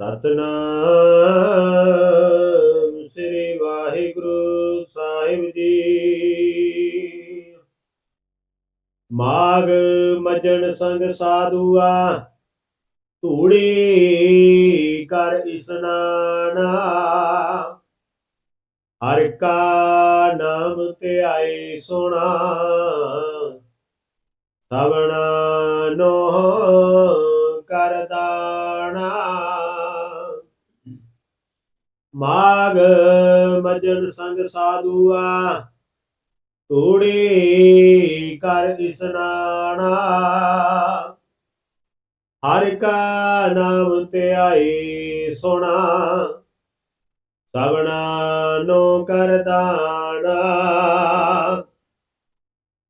ਸਤਨਾਮ ਸ੍ਰੀ ਵਾਹਿਗੁਰੂ ਸਾਹਿਬ ਜੀ। ਮਾਗ ਮਜਣ ਸੰਗ ਸਾਧੂਆ, ਧੂੜੀ ਕਰ ਇਸਨਾਨਾ ਹਰ ਕਾ ਨਾਮ ਤੇ ਧਿਆਏ ਸੁਣਾ ਸਵਣਾ ਨੋ ਕਰ ਮਾਗ ਮਜਨ ਸੰਗ ਸਾਧੂਆ, ਤੂੜੀ ਕਰ ਇਸਨਾਣਾ ਹਰ ਕਾ ਨਾਮ ਧਿਆਈ ਸੁਣਾ ਸਵਣਾ ਨੋ ਕਰ ਦਾਣਾ।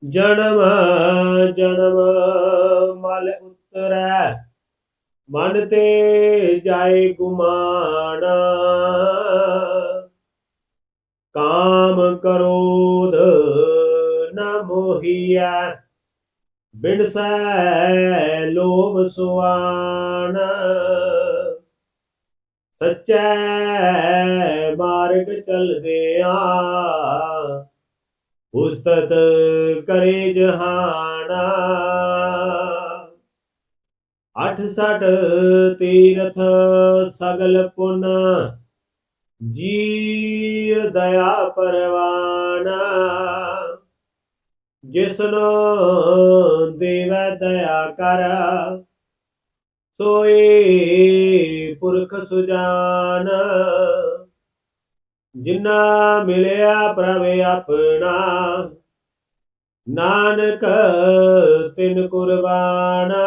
ਜਨਮ ਜਨਮ ਮਲ ਉਤਰੈ, ਮਨ ਤੇ ਜਾਏ ਗੁਮਾਨ ਕਾਮ ਕਰੋਦ ਨ ਮੋਹੀਐ ਬਿਨਸੈ ਲੋਭ ਸੁਆਨ ਸੱਚੈ ਮਾਰਗ ਚਲਦਿਆਂ ਉਸਤਤ ਕਰੇ ਜਹਾਨਾ। ਅਠ ਸਠ ਤੀਰਥ ਸਗਲ ਪੁਨ ਜੀ ਦਇਆ ਪਰਵਾਨਾ ਜਿਸਨੋ ਦੇਵੈ ਦਇਆ ਕਰ, ਸੋਏ ਪੁਰਖ ਸੁਜਾਨ, ਜਿਨਾ ਮਿਲਿਆ ਪ੍ਰਭ ਆਪਣਾ, ਨਾਨਕ ਤਿਨ ਕੁਰਬਾਨਾ।